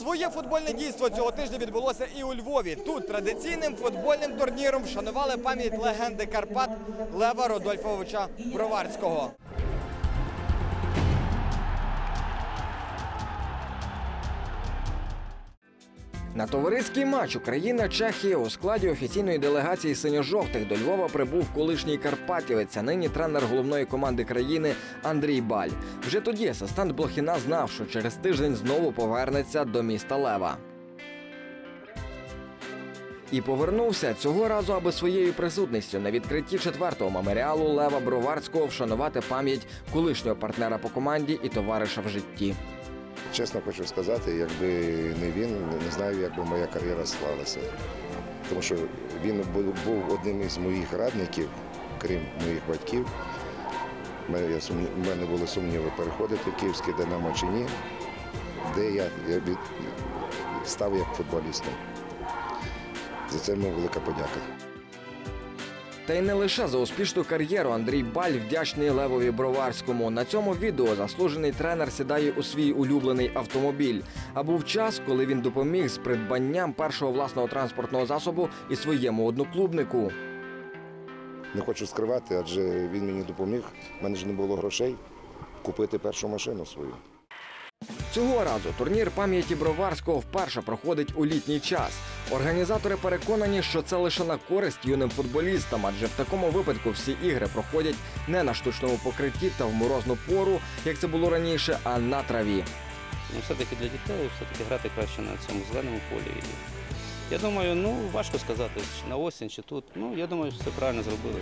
Своє футбольне дійство цього тижня відбулося і у Львові. Тут традиційним футбольним турніром вшанували пам'ять легенди Карпат Лева Родольфовича Броварського. На товариський матч Україна-Чехія у складі офіційної делегації синьо-жовтих до Львова прибув колишній Карпатівець, а нині тренер головної команди країни Андрій Баль. Вже тоді асистент Блохіна знав, що через тиждень знову повернеться до міста Лева. І повернувся цього разу, аби своєю присутністю на відкритті четвертого меморіалу Лева Броварського вшанувати пам'ять колишнього партнера по команді і товариша в житті. Чесно хочу сказати, якби не він, не знаю, як би моя кар'єра склалася. Тому що він був одним із моїх радників, крім моїх батьків. У мене, були сумніви переходити в Київське Динамо чи ні, де я став як футболістом. За це йому велика подяка. Та й не лише за успішну кар'єру Андрій Баль вдячний Левові Броварському. На цьому відео заслужений тренер сідає у свій улюблений автомобіль. А був час, коли він допоміг з придбанням першого власного транспортного засобу і своєму одноклубнику. Не хочу скривати, адже він мені допоміг. У мене ж не було грошей купити першу машину свою. Цього разу турнір пам'яті Броварського вперше проходить у літній час. Організатори переконані, що це лише на користь юним футболістам, адже в такому випадку всі ігри проходять не на штучному покритті та в морозну пору, як це було раніше, а на траві. Ну, все-таки для дітей все-таки грати краще на цьому зеленому полі. Я думаю, ну важко сказати, чи на осінь чи тут. Ну, я думаю, що все правильно зробили.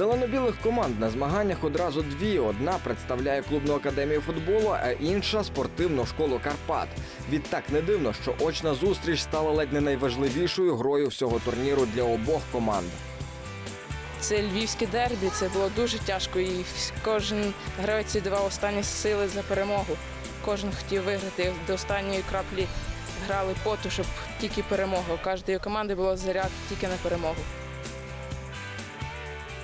Зелено-білих команд на змаганнях одразу дві. Одна представляє клубну академію футболу, а інша спортивну школу Карпат. Відтак не дивно, що очна зустріч стала ледь не найважливішою грою всього турніру для обох команд. Це львівське дербі, це було дуже тяжко, і кожен гравець віддавав останні сили за перемогу. Кожен хотів виграти до останньої краплі. Грали поту, щоб тільки перемога. У кожної команди було заряд тільки на перемогу.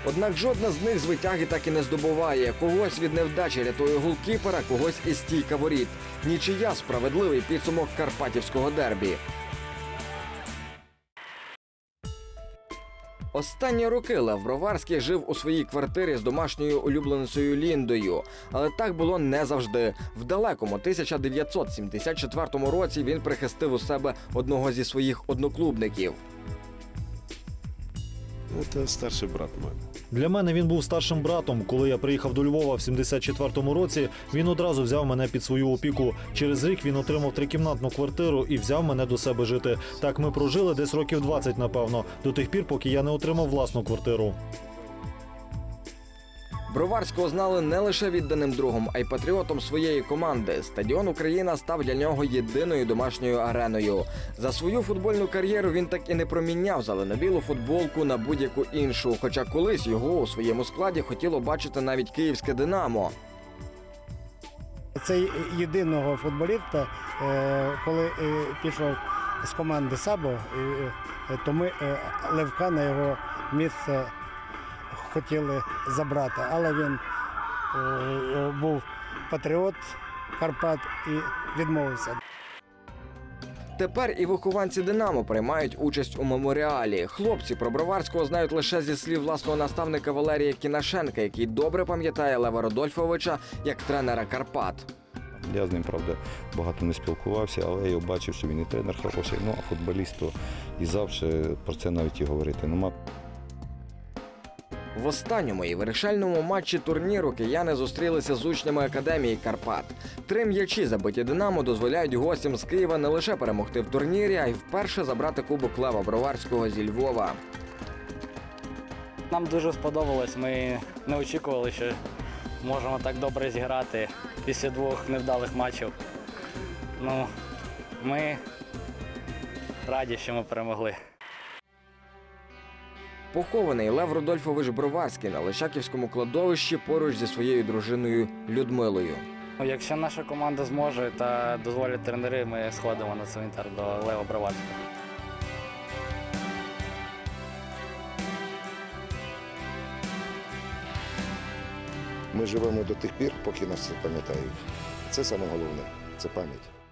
Однак жодна з них з витяги так і не здобуває. Когось від невдачі рятує голкіпера, когось із стійка воріт. Нічия справедливий підсумок карпатівського дербі. Останні роки Лев Броварський жив у своїй квартирі з домашньою улюбленицею Ліндою. Але так було не завжди. В далекому 1974 році він прихистив у себе одного зі своїх одноклубників. Це старший брат мене. Для мене він був старшим братом. Коли я приїхав до Львова в 74-му році, він одразу взяв мене під свою опіку. Через рік він отримав трикімнатну квартиру і взяв мене до себе жити. Так ми прожили десь років 20, напевно, до тих пір, поки я не отримав власну квартиру. Броварського знали не лише відданим другом, а й патріотом своєї команди. Стадіон Україна став для нього єдиною домашньою ареною. За свою футбольну кар'єру він так і не проміняв зелено-білу футболку на будь-яку іншу. Хоча колись його у своєму складі хотіло бачити навіть київське Динамо. Це єдиного футболіста, е, коли е, пішов з команди Сабо, е, то ми Левка на його місце хотіли забрати, але він е, е, був патріот Карпат і відмовився. Тепер і вихованці Динамо приймають участь у меморіалі. Хлопці про Броварського знають лише зі слів власного наставника Валерія Кінашенка, який добре пам'ятає Лева Родольфовича як тренера Карпат. Я з ним, правда, багато не спілкувався, але я бачив, що він і тренер хороший, ну а футболіст то і завжди про це навіть і говорити нема. В останньому і вирішальному матчі турніру кияни зустрілися з учнями академії Карпат. Три м'ячі забиті Динамо дозволяють гостям з Києва не лише перемогти в турнірі, а й вперше забрати кубок Лева Броварського зі Львова. Нам дуже сподобалось. Ми не очікували, що можемо так добре зіграти після двох невдалих матчів. Ну, ми раді, що ми перемогли. Похований Лев Рудольфович Броварський на Лишаківському кладовищі поруч зі своєю дружиною Людмилою. Ну, Якщо наша команда зможе та дозволять тренери, ми сходимо на цвинтар до Лева Броварського. Ми живемо до тих пір, поки нас це пам'ятають. Це саме головне це пам'ять.